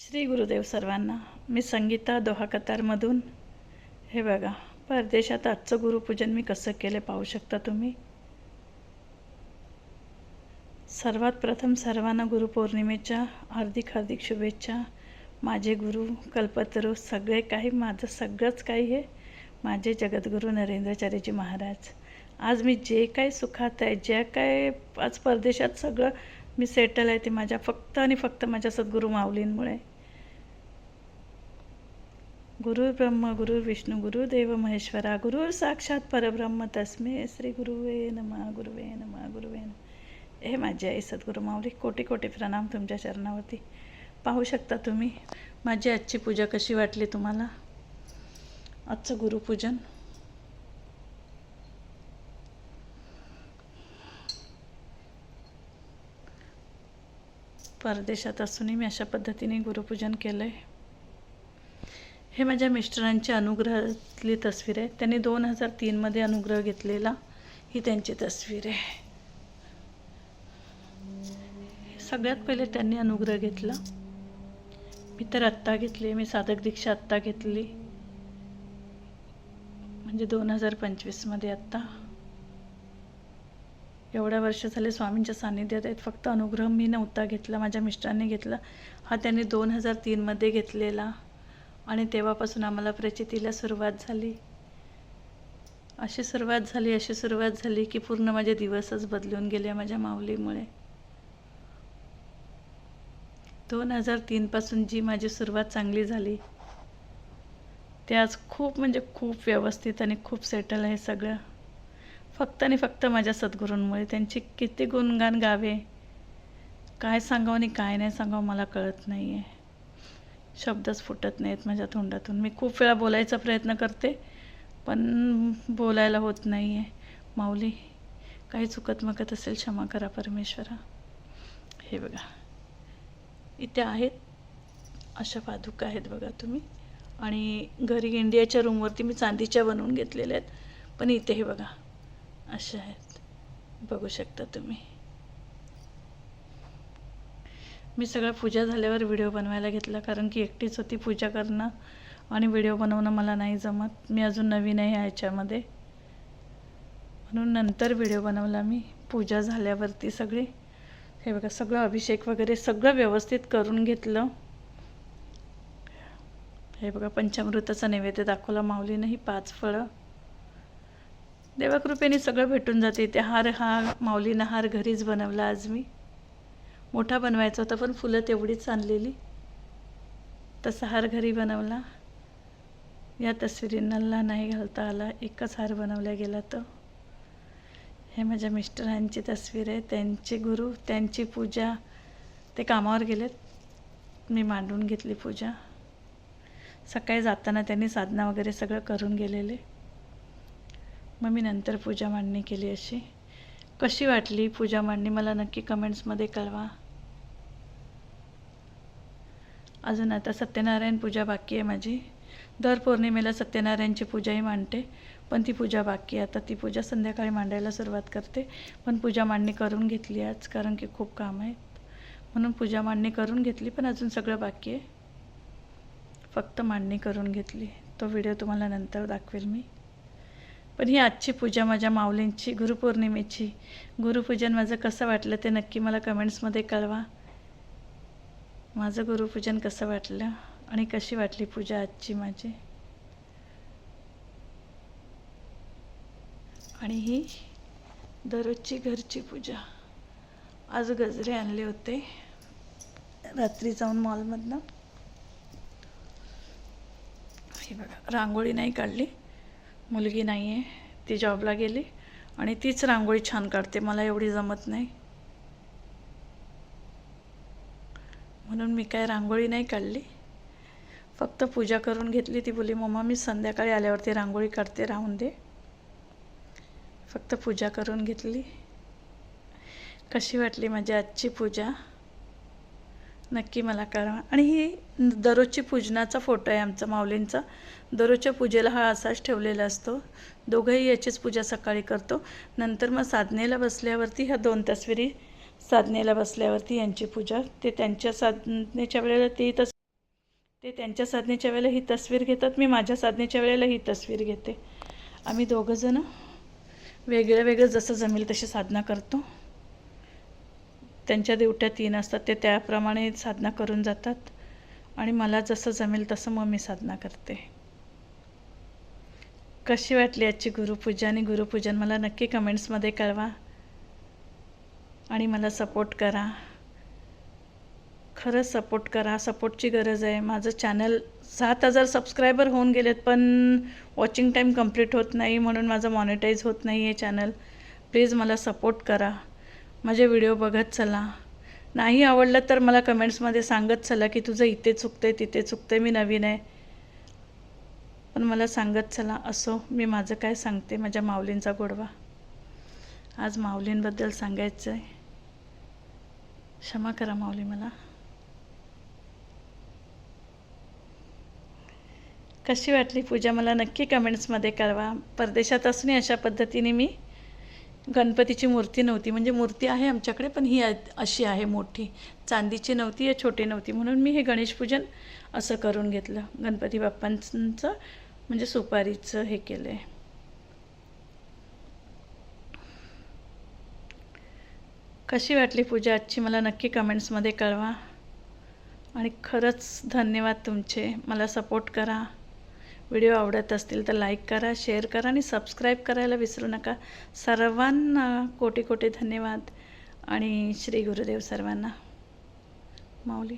श्री गुरुदेव सर्वांना मी संगीता दोहा कतारमधून हे बघा परदेशात आजचं गुरुपूजन मी कसं केलं पाहू शकता तुम्ही? सर्वात प्रथम सर्वांना गुरुपौर्णिमेच्या हार्दिक हार्दिक शुभेच्छा. माझे गुरु कल्पतरू सगळे काही माझं सगळंच काही हे माझे जगद्गुरू नरेंद्राचार्यजी महाराज. आज मी जे काही सुखात आहे ज्या काय आज परदेशात सगळं मी सेटल आहे ते माझ्या फक्त आणि फक्त माझ्या सद्गुरू माऊलींमुळे. गुरु ब्रह्म गुरु विष्णू गुरुदेव महेश्वरा गुरु साक्षात परब्रह्म तस्मे श्री गुरुवे नमा गुरुवे नमा गुरुवे नम. हे माझी आई सद्गुरू माऊली कोटी कोटी प्रणाम तुमच्या चरणावरती पाहू शकता तुम्ही माझी आजची पूजा कशी वाटली तुम्हाला? आजचं गुरुपूजन? परदेशात असूनही मी अशा पद्धतीने गुरुपूजन केलं आहे हे माझ्या मिस्टरांची अनुग्रहातली तस्वीर आहे. त्यांनी दोन हजार तीनमध्ये अनुग्रह घेतलेला ही त्यांची तस्वीर आहे. सगळ्यात पहिले त्यांनी अनुग्रह घेतला. मी तर आत्ता घेतली मी साधक दीक्षा आत्ता घेतली. म्हणजे दोन हजार पंचवीसमध्ये आत्ता. एवढ्या वर्ष झाले स्वामींच्या सान्निध्यात आहेत. फक्त अनुग्रह मी नव्हता घेतला माझ्या मिस्टरांनी घेतला. हा त्यांनी दोन हजार तीनमध्ये घेतलेला आणि तेव्हापासून आम्हाला प्रचितीला सुरुवात झाली. अशी सुरुवात झाली अशी सुरुवात झाली की पूर्ण माझे दिवसच बदलून गेले माझ्या माऊलीमुळे. दोन हजार तीनपासून जी माझी सुरुवात चांगली झाली ते आज खूप म्हणजे खूप व्यवस्थित आणि खूप सेटल आहे सगळं. फक्त आणि फक्त माझ्या सद्गुरूंमुळे. त्यांची किती गुणगान गावे काय सांगावं आणि काय नाही सांगावं मला कळत नाही आहे शब्दच फुटत नाहीत माझ्या तोंडातून. मी खूप वेळा बोलायचा प्रयत्न करते पण बोलायला होत नाही आहे माऊली काही चुकत मकत असेल क्षमा करा परमेश्वरा. हे बघा. इथे आहेत अशा पादुका आहेत बघा तुम्ही. आणि घरी इंडियाच्या रूमवरती मी चांदीच्या बनवून घेतलेल्या आहेत. पण इथे हे बघा. अशा आहेत. बघू शकता तुम्ही. मी सगळ्या पूजा झाल्यावर व्हिडिओ बनवायला घेतला कारण की एकटीच होती पूजा करणं आणि व्हिडिओ बनवणं मला नाही जमत. मी अजून नवीन आहे ह्याच्यामध्ये. म्हणून नंतर व्हिडिओ बनवला मी. पूजा झाल्यावरती सगळी. हे बघा सगळं अभिषेक वगैरे सगळं व्यवस्थित करून घेतलं. हे बघा पंचामृताचा नैवेद्य दाखवला माऊलीनं ही पाच फळं. देवाकृपेने सगळं भेटून जाते. ते हार हा माऊलीनं हार घरीच बनवला आज मी. मोठा बनवायचा होता पण फुलं तेवढीच आणलेली. तसा हार घरी बनवला. या तस्वीरींना नाही घालता आला. एकच हार बनवला गेला तर हे माझ्या मिस्टरांची तस्वीर आहे. त्यांचे गुरु त्यांची पूजा. ते कामावर गेलेत. मी मांडून घेतली पूजा. सकाळी जाताना त्यांनी साधना वगैरे सगळं करून गेलेले. मग मी नंतर पूजा मांडणी केली अशी. कशी वाटली पूजा मांडणी? मला नक्की कमेंट्समध्ये कळवा. अजून आता सत्यनारायण पूजा बाकी आहे माझी. दर पौर्णिमेला सत्यनारायणची पूजाही मांडते पण ती पूजा बाकी आहे. आता ती पूजा संध्याकाळी मांडायला सुरुवात करते पण पूजा मांडणी करून घेतली आज कारण की खूप काम आहेत. म्हणून पूजा मांडणी करून घेतली पण अजून सगळं बाकी आहे. फक्त मांडणी करून घेतली. तो व्हिडिओ तुम्हाला नंतर दाखवेल मी. पण ही आजची पूजा माझ्या माऊलींची गुरुपौर्णिमेची. गुरुपूजन माझं कसं वाटलं ते नक्की मला कमेंट्समध्ये कळवा. माझं गुरुपूजन कसं वाटलं आणि कशी वाटली पूजा आजची माझी? आणि ही दररोजची घरची पूजा. आज गजरे आणले होते. रात्री जाऊन मॉलमधनं हे बघा रांगोळी नाही काढली. मुलगी नाही आहे ती जॉबला गेली आणि तीच रांगोळी छान काढते. मला एवढी जमत नाही. म्हणून मी काय रांगोळी नाही काढली. फक्त पूजा करून घेतली. ती बोली मम्मा मी संध्याकाळी आल्यावरती रांगोळी काढते. राहून दे. फक्त पूजा करून घेतली. कशी वाटली माझी आजची पूजा? नक्की मला कळवा. आणि ही दररोजची पूजनाचा फोटो आहे आमचा माऊलींचा. दररोजच्या पूजेला हा असाच ठेवलेला असतो. दोघंही याचीच पूजा सकाळी करतो. नंतर मग साधनेला बसल्यावरती ह्या दोन तस्विरी साधनेला बसल्यावरती यांची पूजा. ते त्यांच्या साधनेच्या वेळेला ती तस ते त्यांच्या साधनेच्या वेळेला ही तस्वीर घेतात. मी माझ्या साधनेच्या वेळेला ही तस्वीर घेते. आम्ही दोघंजणं वेगळं वेगळं जसं जमेल तशी साधना करतो. त्यांच्या देवट्या तीन असतात ते त्याप्रमाणे साधना करून जातात. आणि मला जसं जमेल तसं मग मी साधना करते. कशी वाटली आजची गुरुपूजा आणि गुरुपूजन? मला नक्की कमेंट्समध्ये कळवा. आणि मला सपोर्ट करा. खरंच सपोर्ट करा. सपोर्टची गरज आहे. माझं चॅनल सात हजार सबस्क्रायबर होऊन गेलेत पण वॉचिंग टाईम कंप्लीट होत नाही म्हणून माझं मॉनिटाईज होत नाही आहे चॅनल. प्लीज मला सपोर्ट करा. माझे व्हिडिओ बघत चला. नाही आवडलं तर मला कमेंट्समध्ये सांगत चला की तुझं इथे चुकतंय तिथे चुकतंय मी नवीन आहे. पण मला सांगत चला असो मी माझं काय सांगते माझ्या माऊलींचा गोडवा. आज माऊलींबद्दल सांगायचं आहे क्षमा करा माऊली मला. कशी वाटली पूजा? मला नक्की कमेंट्समध्ये कळवा. परदेशात असूनही अशा पद्धतीने मी गणपतीची मूर्ती नव्हती. म्हणजे मूर्ती आहे आमच्याकडे पण ही अशी आहे मोठी. चांदीची नव्हती या छोटी नव्हती. म्हणून मी हे गणेश पूजन असं करून घेतलं. गणपती बाप्पांचं म्हणजे सुपारीचं हे केलं आहे कशी वाटली पूजा आजची? मला नक्की कमेंट्समध्ये कळवा. आणि खरंच धन्यवाद तुमचे. मला सपोर्ट करा. व्हिडिओ आवडत असतील तर लाईक करा शेअर करा आणि सबस्क्राईब करायला विसरू नका. सर्वांना कोटी कोटी धन्यवाद. आणि श्री गुरुदेव सर्वांना. माऊली.